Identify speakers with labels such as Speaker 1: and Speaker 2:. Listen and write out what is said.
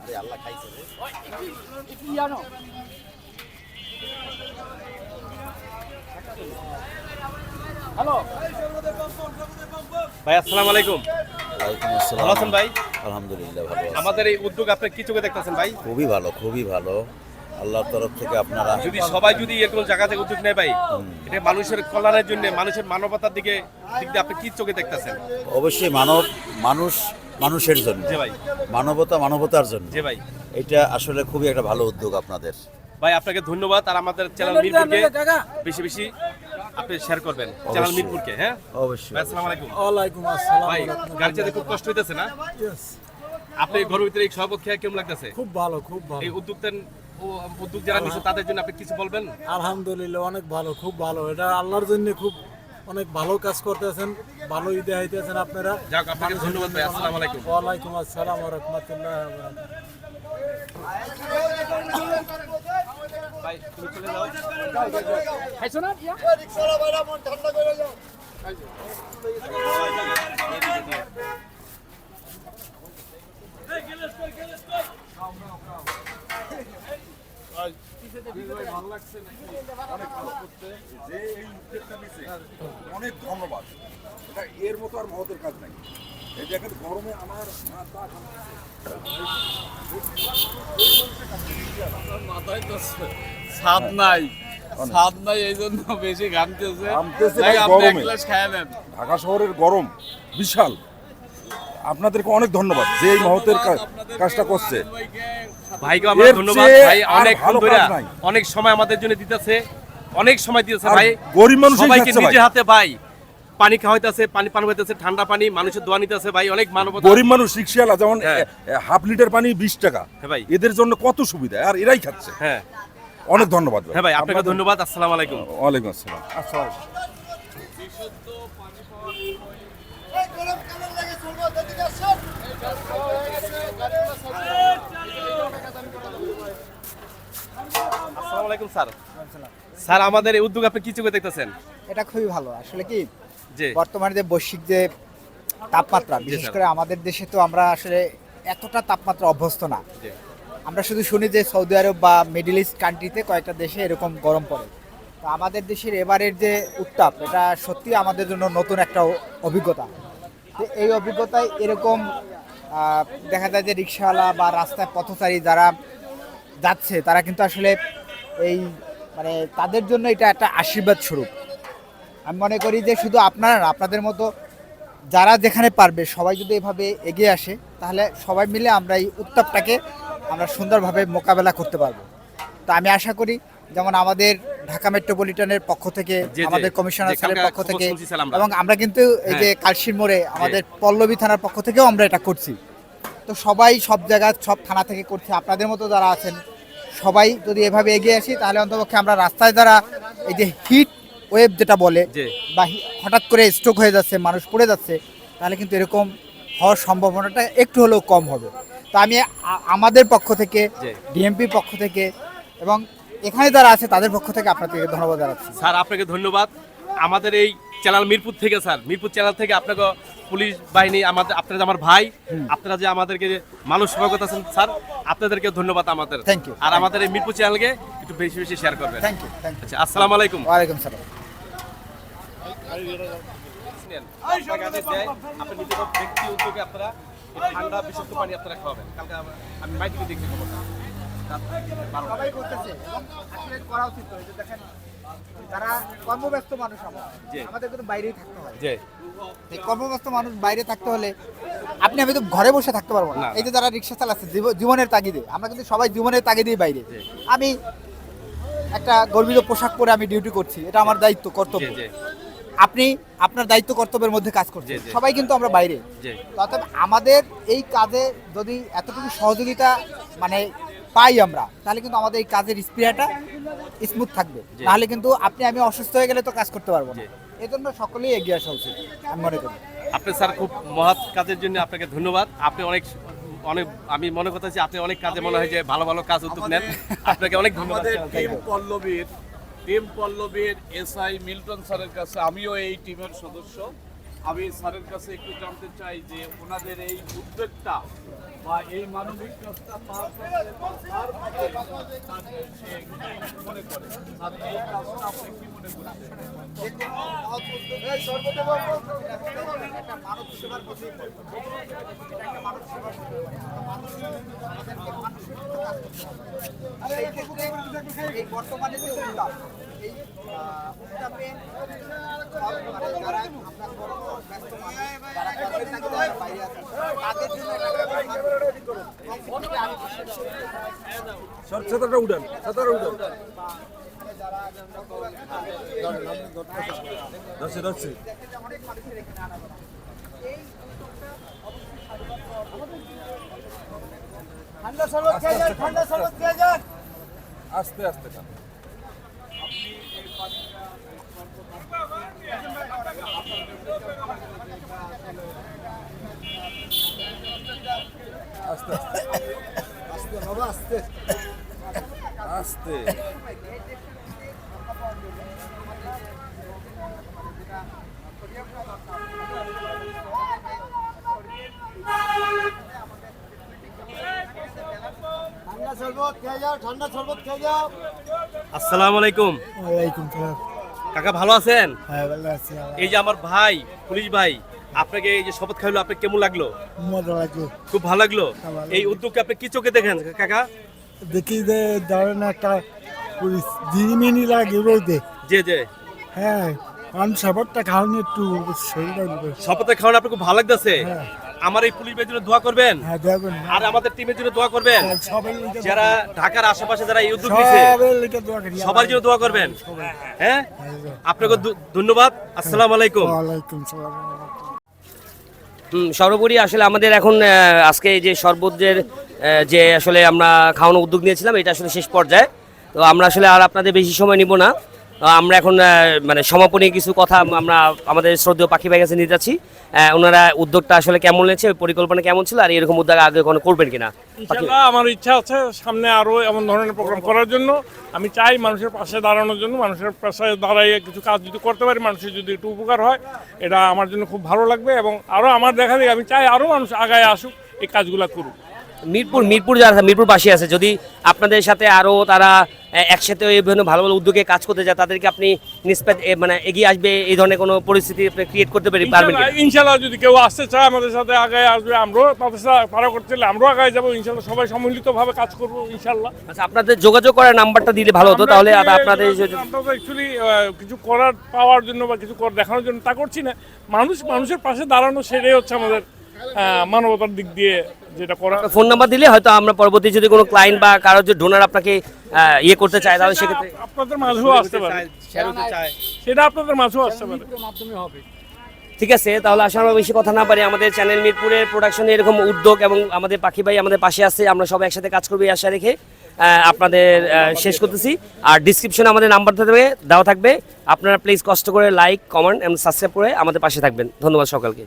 Speaker 1: আরে আল্লাহ খাইছে রে।
Speaker 2: ভাই আসসালামু আলাইকুম।
Speaker 1: আসসালাম।
Speaker 2: ভালো আছেন ভাই?
Speaker 1: আলহামদুলিল্লাহ ভালো
Speaker 2: আমাদের এই উদ্যোগ আপনি কি চোখে দেখতেছেন ভাই?
Speaker 1: খুবই ভালো খুবই ভালো। আল্লাহর তরফ থেকে আপনারা
Speaker 2: যদি সবাই যদি এরকম জায়গা থেকে উদ্যোগ নেয় ভাই এটা মানুষের কল্যাণের জন্য মানুষের মানবতার দিকে দিক দিয়ে আপনি কি চোখে দেখতেছেন?
Speaker 1: অবশ্যই মানব মানুষ মানুষের জন্য।
Speaker 2: জি ভাই।
Speaker 1: মানবতা মানবতার জন্য।
Speaker 2: জি ভাই।
Speaker 1: এটা আসলে খুবই একটা ভালো উদ্যোগ আপনাদের।
Speaker 2: ভাই আপনাকে ধন্যবাদ আর আমাদের চ্যানেল মিরপুরকে বেশি বেশি আপনি শেয়ার করবেন। চ্যানেল মিরপুরকে হ্যাঁ?
Speaker 1: অবশ্যই
Speaker 2: আসসালামু আলাইকুম।
Speaker 3: ওয়ালাইকুম আসসালাম।
Speaker 2: ভাই গাড়ি চালাতে খুব কষ্ট হইতেছে না?
Speaker 3: Yes,
Speaker 2: আপনি ঘরের ভিতরে এই শরবত খেয়ে কেমন লাগতেছে?
Speaker 3: খুব ভালো খুব ভালো।
Speaker 2: এই উদ্যোগটা উদ্যোগ যারা নিচ্ছে তাদের জন্য আপনি কিছু বলবেন
Speaker 3: আলহামদুলিল্লাহ অনেক ভালো খুব ভালো এটা আল্লাহর জন্য খুব অনেক ভালো কাজ করতেছেন ভালো ঈদে হইতেছেন আপনারা
Speaker 2: যাক আপনাকে ধন্যবাদ ভাই আসসালামু আলাইকুম
Speaker 3: ওয়ালাইকুম আসসালাম রহমতুল্লাহ
Speaker 2: ভাই তুমি চলে যাও
Speaker 4: অনেক ধন্যবাদ। এটা এর মতো আর মহতের কাজ নাই। এই দেখেন গরমে আমার মাথা
Speaker 5: মাথায় তো ছাদ নাই। ছাদ নাই এই জন্য বেশি ঘামতেছে।
Speaker 4: ঢাকা শহরের গরম বিশাল। আপনাদেরকে অনেক ধন্যবাদ যে এই মহতের কাজটা করছে।
Speaker 2: ভাইকে আমরা ধন্যবাদ। ভাই অনেক অনেক সময় আমাদের জন্য দিতেছে অনেক সময় দিতেছে ভাই।
Speaker 4: গরিব মানুষ
Speaker 2: সবাইকে নিজে হাতে ভাই। পানি খাওয়াইতেছে পানি পান হইতেছে ঠান্ডা পানি মানুষের দোয়া নিতেছে ভাই অনেক মানবতা।
Speaker 4: গরিব মানুষ রিক্সাওয়ালা যেমন
Speaker 2: হ্যাঁ।
Speaker 4: হাফ লিটার পানি বিশ টাকা।
Speaker 2: হ্যাঁ ভাই।
Speaker 4: এদের জন্য কত সুবিধা আর এরাই খাচ্ছে।
Speaker 2: হ্যাঁ।
Speaker 4: অনেক ধন্যবাদ
Speaker 2: হ্যাঁ ভাই আপনাকে ধন্যবাদ আসসালামু আলাইকুম।
Speaker 4: ওয়ালাইকুম আসসালাম।
Speaker 2: আসসালাম বিশুদ্ধ পানি আসসালামু আলাইকুম স্যার। স্যার আমাদের এই উদ্যোগ আপনি কি চোখে দেখতেছেন?
Speaker 6: এটা খুবই ভালো। আসলে কি
Speaker 2: জি।
Speaker 6: বর্তমানে যে বৈশ্বিক যে তাপমাত্রা বিশেষ করে আমাদের দেশে তো আমরা আসলে এতটা তাপমাত্রা অভ্যস্ত না। আমরা শুধু শুনি যে সৌদি আরব বা মিডল ইস্ট কান্ট্রিতে কয়েকটা দেশে এরকম গরম পড়ে। তো আমাদের দেশের এবারের যে উত্তাপ এটা সত্যি আমাদের জন্য নতুন একটা অভিজ্ঞতা। তো এই অভিজ্ঞতায় এরকম আহ, দেখা যায় যে রিক্সাওয়ালা বা রাস্তায় পথচারী যারা যাচ্ছে তারা কিন্তু আসলে এই মানে তাদের জন্য এটা একটা আশীর্বাদ স্বরূপ। আমি মনে করি যে শুধু আপনারা না আপনাদের মতো যারা যেখানে পারবে সবাই যদি এভাবে এগিয়ে আসে তাহলে সবাই মিলে আমরা এই উত্তাপটাকে আমরা সুন্দরভাবে মোকাবেলা করতে পারব। তো আমি আশা করি যেমন আমাদের ঢাকা মেট্রোপলিটনের পক্ষ থেকে। আমাদের কমিশনার স্যারের পক্ষ থেকে এবং আমরা কিন্তু এই যে কালশির মোড়ে আমাদের পল্লবী থানার পক্ষ থেকেও আমরা এটা করছি। তো সবাই সব জায়গায় সব থানা থেকে করছি। আপনাদের মতো যারা আছেন সবাই যদি এভাবে এগিয়ে আসি তাহলে অন্তপক্ষে আমরা রাস্তায় যারা এই যে হিট ওয়েব যেটা বলে বা হঠাৎ করে স্ট্রোক হয়ে যাচ্ছে মানুষ পড়ে যাচ্ছে তাহলে কিন্তু এরকম হওয়ার সম্ভাবনাটা একটু হলেও কম হবে। তো আমি আমাদের পক্ষ থেকে
Speaker 2: ডিএমপি
Speaker 6: ডিএমপির পক্ষ থেকে এবং এখানে যারা আছে তাদের পক্ষ থেকে আপনাদেরকে ধন্যবাদ জানাচ্ছি।
Speaker 2: স্যার আপনাকে ধন্যবাদ। আমাদের এই চ্যানেল মিরপুর থেকে স্যার। মিরপুর চ্যানেল থেকে আপনাকে পুলিশ বাহিনী আমাদের আপনারা যে আমার ভাই আপনারা যে আমাদেরকে মানুষ সেবা করতেছেন স্যার আপনাদেরকে ধন্যবাদ আমাদের।
Speaker 6: Thank you.
Speaker 2: আর আমাদের এই মিরপুর চ্যানেলকে একটু বেশি বেশি শেয়ার করবেন।
Speaker 6: থ্যাংক ইউ থ্যাংক ইউ
Speaker 2: আচ্ছা আসসালামু আলাইকুম।
Speaker 6: ওয়ালাইকুম সালাম।
Speaker 2: আপনি নিজেদের ব্যক্তি উদ্যোগে আপনারা ঠান্ডা বিশুদ্ধ পানি আপনারা খাওয়াবেন। কালকে আমি মাইকে দেখছি খবরটা। রাত
Speaker 6: করতেছে। আসলে করা উচিত দেখেন যারা কর্মব্যস্ত মানুষ আমরা। আমাদের কিন্তু বাইরেই থাকতে হয়। কর্মব্যস্ত মানুষ বাইরে থাকতে হলে আপনি আমি তো ঘরে বসে থাকতে পারব না। এই যে যারা রিক্সা চালাচ্ছে জীবনের তাগিদে আমরা কিন্তু সবাই জীবনের তাগিদেই বাইরে। আমি একটা গর্বিত পোশাক পরে আমি ডিউটি করছি এটা আমার দায়িত্ব কর্তব্য। আপনি আপনার দায়িত্ব কর্তব্যের মধ্যে কাজ করছেন। সবাই কিন্তু আমরা বাইরে। অর্থাৎ আমাদের এই কাজে যদি এতটুকু সহযোগিতা মানে পাই আমরা তাহলে কিন্তু আমাদের এই কাজের স্প্রিয়াটা স্মুথ থাকবে। নাহলে কিন্তু আপনি আমি অসুস্থ হয়ে গেলে তো কাজ করতে পারব না। এই জন্য সকলেই এগিয়ে আসা উচিত আমি মনে করি।
Speaker 2: আপনি স্যার খুব মহৎ কাজের জন্য আপনাকে ধন্যবাদ। আপনি অনেক অনেক আমি মনে করতেছি আপনি অনেক কাজে মনে হয় যে ভালো ভালো কাজ উদ্যোগ নেন। আপনাকে অনেক ধন্যবাদ।
Speaker 5: আমাদের টিম পল্লবীর টিম পল্লবীর এসআই মিল্টন স্যারের কাছে আমিও এই টিমের সদস্য। আমি স্যারের কাছে একটু জানতে চাই যে ওনাদের এই উদ্যোগটা বা এই মানবিক পাওয়ার পরে মনে করে। আর এই কাজটা আপনি কি মনে
Speaker 6: এই বর্তমানে যে উত্তাপ এই উত্তাপে যারা কর্ম ব্যস্ত তাদের জন্য
Speaker 4: ছাতাটা উঠান ছাতাটা উঠান। যাচ্ছে যাচ্ছে
Speaker 6: অনেক মানুষের এখানে আনা করা। এই ঠান্ডা শরবত খেয়ে যান ঠান্ডা শরবত খেয়ে যান
Speaker 4: আস্তে আস্তে খান আস্তে আস্তে
Speaker 6: আস্তে বাবা আস্তে।
Speaker 4: আস্তে।
Speaker 2: আসসালামু আলাইকুম।
Speaker 3: ওয়ালাইকুম সালাম।
Speaker 2: কাকা ভালো আছেন?
Speaker 3: হ্যাঁ ভালো আছি
Speaker 2: এই যে আমার ভাই পুলিশ ভাই আপনাকে এই যে শপথ খাইলো আপনাকে কেমন লাগল?
Speaker 3: মজা লাগে
Speaker 2: খুব ভালো লাগল? এই উদ্যোগকে আপনি কি চোখে দেখেন কাকা?
Speaker 3: দেখি যে ধরেন একটা জিনিমিনি লাগে রোদে
Speaker 2: যে যে
Speaker 3: হ্যাঁ কারণ সবারটা খাওয়ানো একটু শরীরটা
Speaker 2: শপথে খাওয়ানো আপনার খুব ভালো লাগতেছে?
Speaker 3: হ্যাঁ।
Speaker 2: আমার এই পুলিশ জন্য দোয়া করবেন?
Speaker 3: হ্যাঁ
Speaker 2: আর আমাদের টিমের জন্য দোয়া করবেন? যারা ঢাকার আশেপাশে যারা এই উদ্যোগ নিছে সবার জন্য দোয়া করবেন? হ্যাঁ? আপনাকে ধন্যবাদ। আসসালামু আলাইকুম।
Speaker 3: ওয়ালাইকুম সালাম।
Speaker 7: হুম, সর্বোপরি আসলে আমাদের এখন আজকে যে শরবতের যে আসলে আমরা খাওয়ানোর উদ্যোগ নিয়েছিলাম, এটা আসলে শেষ পর্যায়ে। তো আমরা আসলে আর আপনাদের বেশি সময় নিব না। আমরা এখন মানে সমাপনী কিছু কথা আমরা আমাদের শ্রদ্ধেয় পাখি ভাই কাছে নিয়ে যাচ্ছি। ওনারা উদ্যোগটা আসলে কেমন নিয়েছে পরিকল্পনা কেমন ছিল, আর এরকম উদ্যোগ আগে কোনো করবেন কিনা?
Speaker 8: আমার ইচ্ছা আছে সামনে আরও এমন ধরনের প্রোগ্রাম করার জন্য। আমি চাই মানুষের পাশে দাঁড়ানোর জন্য, মানুষের পাশে দাঁড়াইয়ে কিছু কাজ যদি করতে পারি, মানুষের যদি একটু উপকার হয়, এটা আমার জন্য খুব ভালো লাগবে এবং আরও আমার দেখা দেখি আমি চাই আরও মানুষ আগায় আসুক, এই কাজগুলো করুক।
Speaker 7: মিরপুর মিরপুর যারা আছে, মিরপুর বাসী আছে যদি আপনাদের সাথে আরও তারা একসাথে এই বিভিন্ন ভালো ভালো উদ্যোগে কাজ করতে যায় তাদেরকে আপনি নিষ্পাত মানে এগিয়ে আসবে এই ধরনের কোনো পরিস্থিতি ক্রিয়েট করতে পারি পারবেন
Speaker 8: ইনশাল্লাহ- যদি কেউ আসতে চায় আমাদের সাথে আগায় আসবে আমরাও তাদের সাথে পারা করতে চাইলে আমরাও আগায় যাব ইনশাল্লাহ সবাই সম্মিলিতভাবে কাজ করব ইনশাল্লাহ।
Speaker 7: আচ্ছা আপনাদের যোগাযোগ করার নাম্বারটা দিলে ভালো হতো তাহলে আপনাদের
Speaker 8: অ্যাকচুয়ালি কিছু করার পাওয়ার জন্য বা কিছু দেখানোর জন্য তা করছি না। মানুষ মানুষের পাশে দাঁড়ানো সেটাই হচ্ছে আমাদের মানবতার দিক দিয়ে যেটা করা
Speaker 7: ফোন নাম্বার দিলে হয়তো আমরা পরবর্তী যদি কোনো ক্লায়েন্ট বা কারোর যে ডোনার আপনাকে ইয়ে করতে চায় তাহলে সেক্ষেত্রে
Speaker 8: আপনাদের মাঝেও আসতে পারে। সেটা আপনাদের মাঝেও আসতে পারে।
Speaker 7: ঠিক আছে তাহলে আসলে আমরা বেশি কথা না পারি আমাদের চ্যানেল মিরপুরের প্রোডাকশনে এরকম উদ্যোগ এবং আমাদের পাখি ভাই আমাদের পাশে আছে আমরা সবাই একসাথে কাজ করব আশা রেখে আপনাদের শেষ করতেছি। আর ডিসক্রিপশনে আমাদের নাম্বার থাকবে দেওয়া থাকবে। আপনারা প্লিজ কষ্ট করে লাইক কমেন্ট এবং সাবস্ক্রাইব করে আমাদের পাশে থাকবেন। ধন্যবাদ সকলকে।